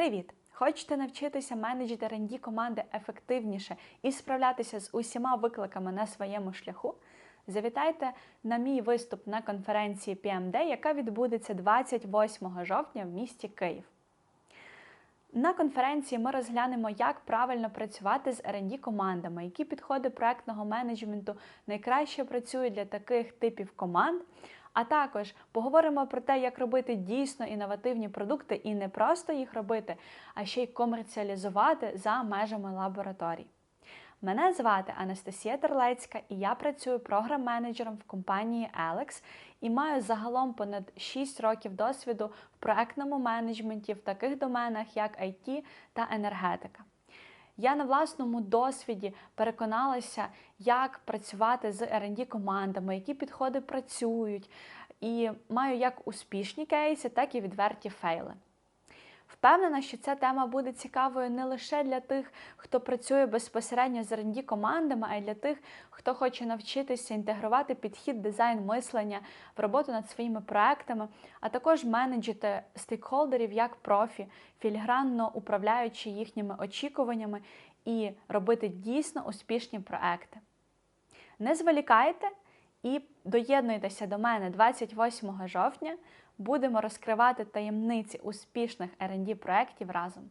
Привіт! Хочете навчитися менеджити R&D команди ефективніше і справлятися з усіма викликами на своєму шляху? Завітайте на мій виступ на конференції PMD, яка відбудеться 28 жовтня в місті Київ. На конференції ми розглянемо, як правильно працювати з R&D командами, які підходи проектного менеджменту найкраще працюють для таких типів команд. А також поговоримо про те, як робити дійсно інновативні продукти і не просто їх робити, а ще й комерціалізувати за межами лабораторій. Мене звати Анастасія Терлецька, і я працюю програм-менеджером в компанії Alex і маю загалом понад 6 років досвіду в проектному менеджменті в таких доменах, як IT та енергетика. Я на власному досвіді переконалася, як працювати з R&D командами, які підходи працюють, і маю як успішні кейси, так і відверті фейли. Впевнена, що ця тема буде цікавою не лише для тих, хто працює безпосередньо з R&D командами, а й для тих, хто хоче навчитися інтегрувати підхід дизайн мислення в роботу над своїми проектами, а також менеджити стейкхолдерів як профі, філігранно управляючи їхніми очікуваннями і робити дійсно успішні проекти. Не зволікайте і доєднуйтеся до мене 28 жовтня. Будемо розкривати таємниці успішних R&D проєктів разом.